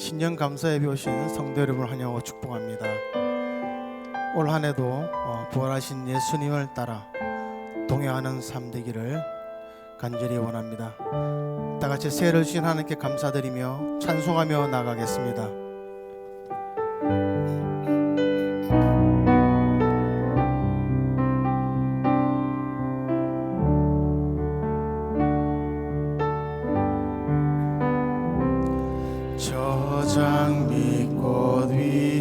신년 감사 예배 오신 성도 여러분을 환영하고 축복합니다. 올 한해도 어, 부활하신 예수님을 따라 동행하는 삶 되기를 간절히 원합니다. 다 같이 새해를 주신 하나님께 감사드리며 찬송하며 나가겠습니다. 저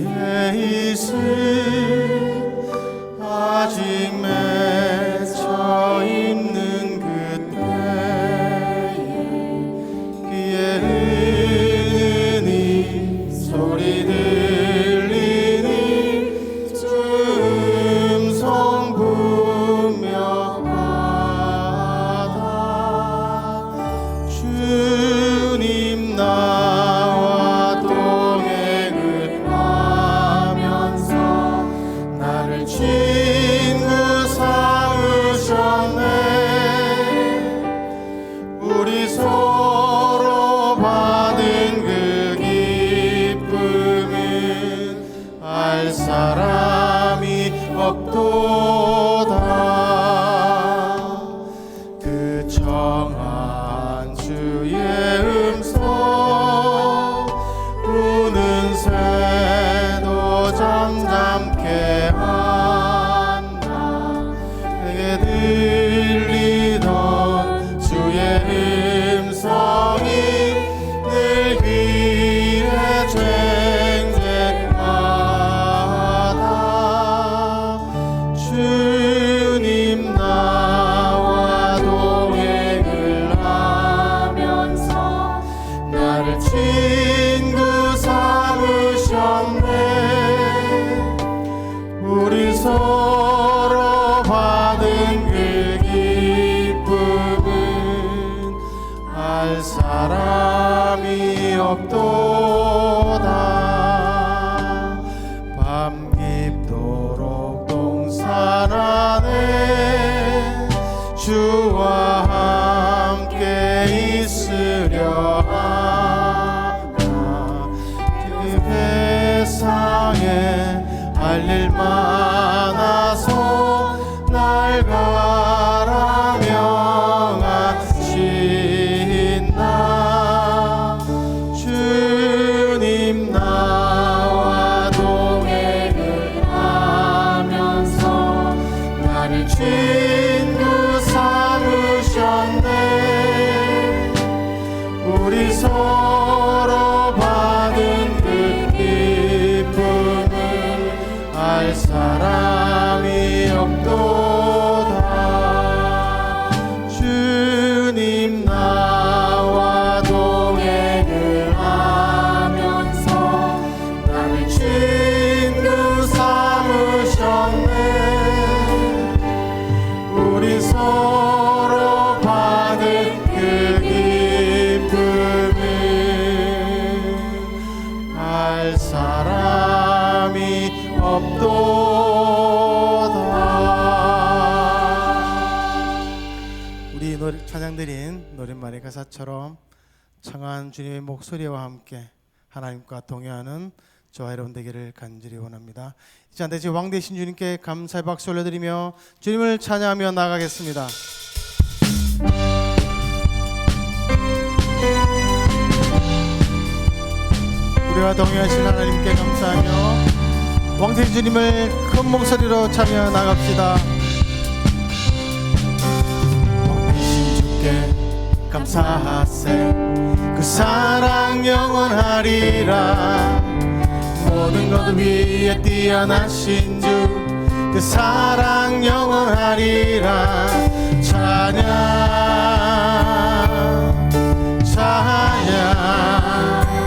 없도 가사처럼 청한 주님의 목소리와 함께 하나님과 동행하는 저와 여러분 되기를 간절히 원합니다. 이 시간 대신 왕 대신 주님께 감사의 박수 올려드리며 주님을 찬양하며 나가겠습니다. 우리와 동행하신 하나님께 감사하며 왕 대신 주님을 큰 목소리로 찬양 나갑시다. 감사하세. 그 사랑 영원하리라. 모든 것 위에 뛰어나신 주 그 사랑 영원하리라. 찬양 찬양.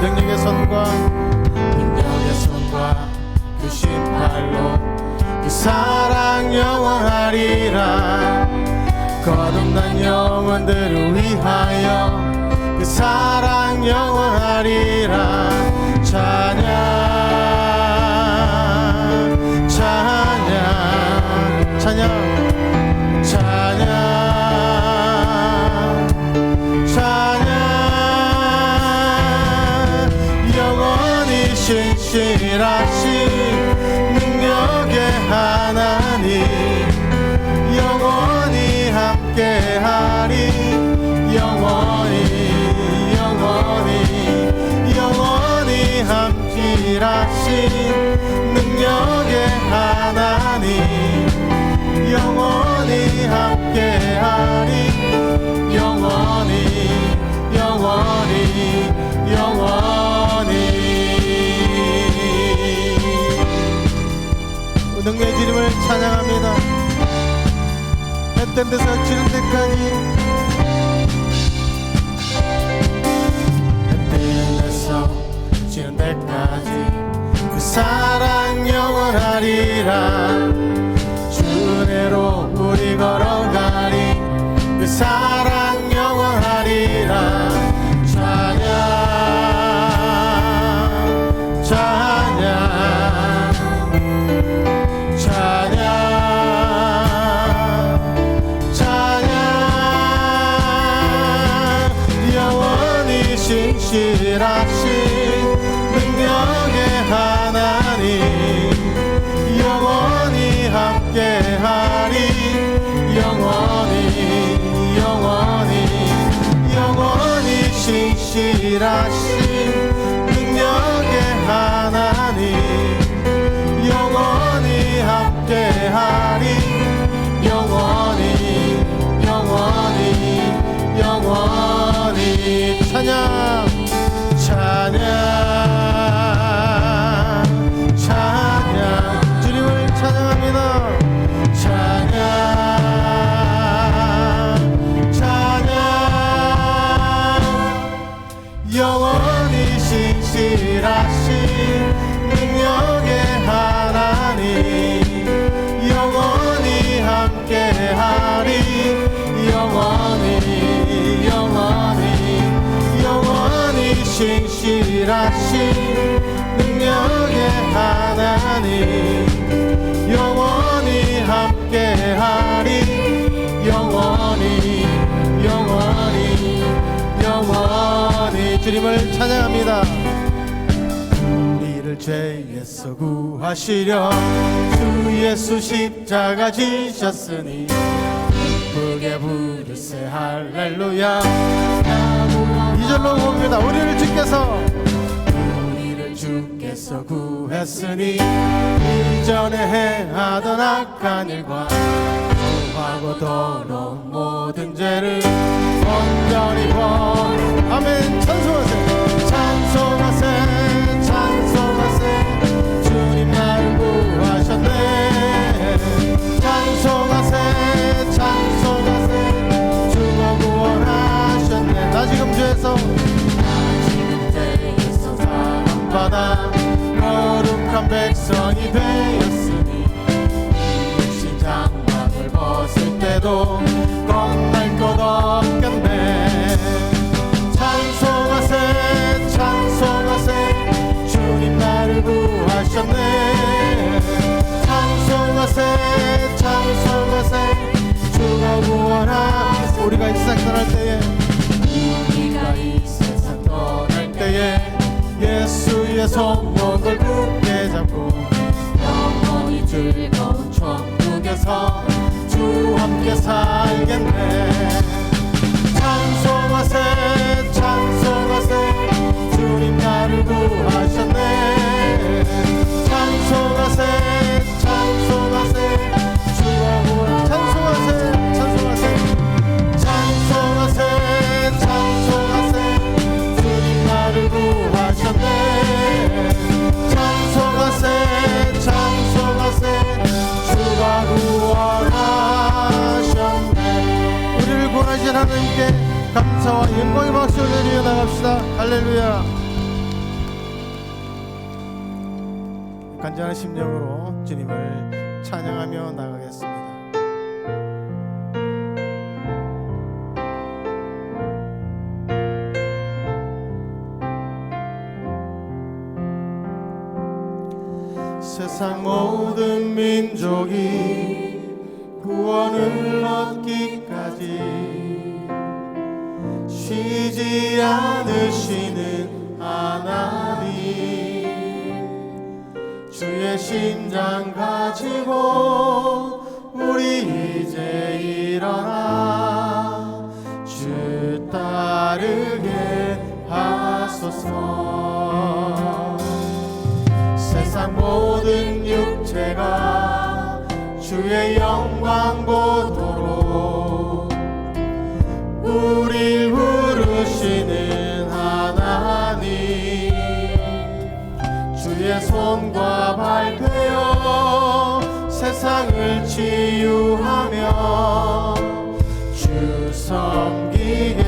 능력의 손과 능력의 손과 그 심팔로 그 사랑 영원하리라 거듭난 영혼들을 위하여 그 사랑 영원하리라 찬양합니다. 햇된 데서 지는 데까지. 햇된 데서 지는 데까지. 그 사랑 영원하리라. 영원히 영원히 영원히 신실하신 주님을 찬양합니다. 우리를 죄에서 구하시려 주 예수 십자가 지셨으니 기쁘게 부르세 할렐루야 이절로 봅니다. 우리를 주께서 주께서 구했으니 이전에 행하던 악한 일과 하고 더러운 모든 죄를 온전히 버 아멘. 찬송하세요. soul. 감사하는 심령으로 주님을 찬양하며 나가겠습니다. 세상 모든 민족이 이제 일어나 주 따르게 하소서. 세상 모든 육체가 주의 영광 보도록 우리 부르시는 하나님. 주의 손과 발 되어 세상을 치유하며 주 섬기게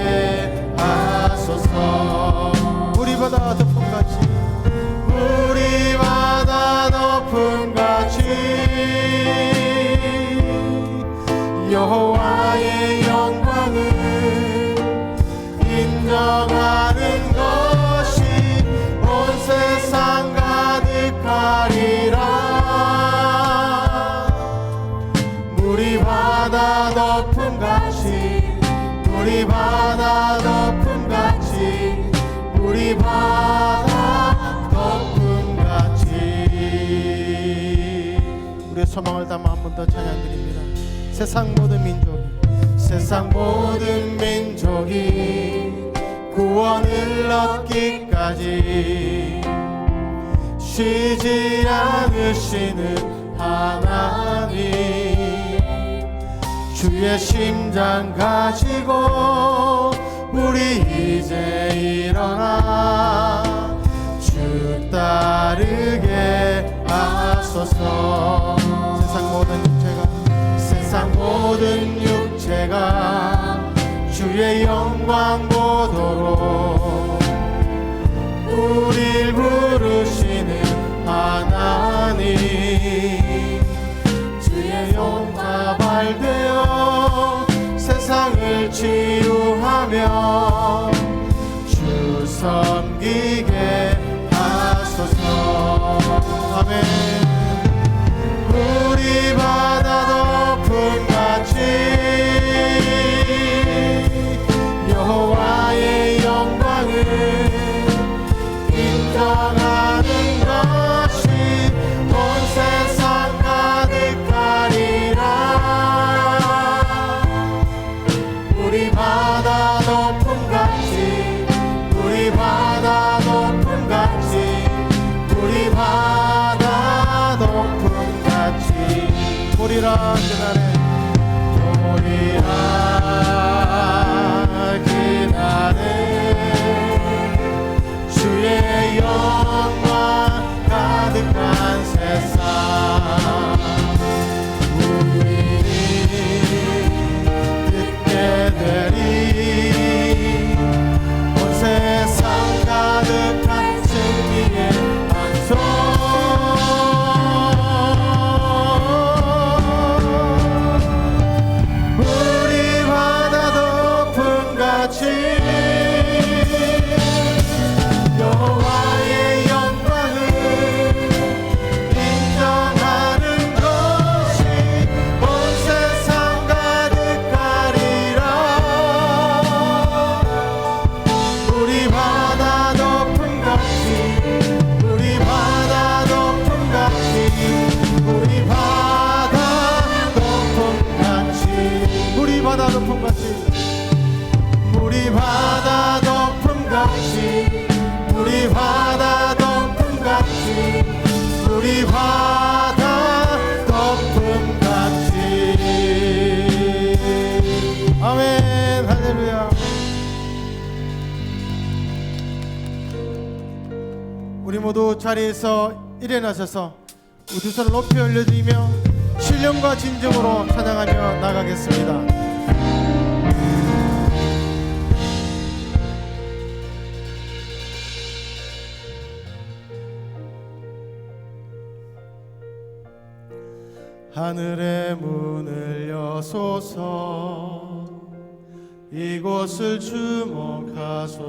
하소서. 우리 바다 바다 덮음같이 우리의 소망을 담아 한 번 더 찬양드립니다. 세상 모든 민족이 세상 모든 민족이 구원을 얻기까지 쉬지 않으시는 하나님. 주의 심장 가지고 우리 이제 일어 하소서 세상 모든 육체가 세상 모든 육체가 주의 영광 보도록 우릴 부르시는 하나님. 주의 영과 발되어 세상을 치유하며 주 섬기게 하소서. 아멘 높음같이 우리라 그날에 우리라 모두 자리에서 일어나셔서 우두 손을 높이 올려드리며 신령과 진정으로 찬양하며 나가겠습니다. 하늘의 문을 여소서 이곳을 주목하소서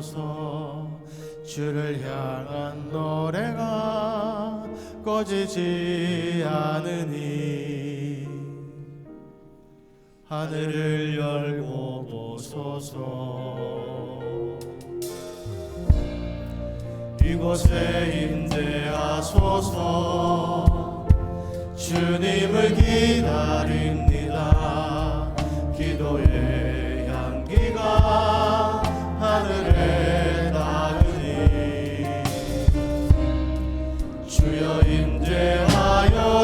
주를 향한 노래가 꺼지지 않으니 하늘을 열고 보소서. 이곳에 임재하소서. 주님을 기다립니다. 기도의 향기가 하늘에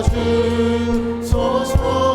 주소서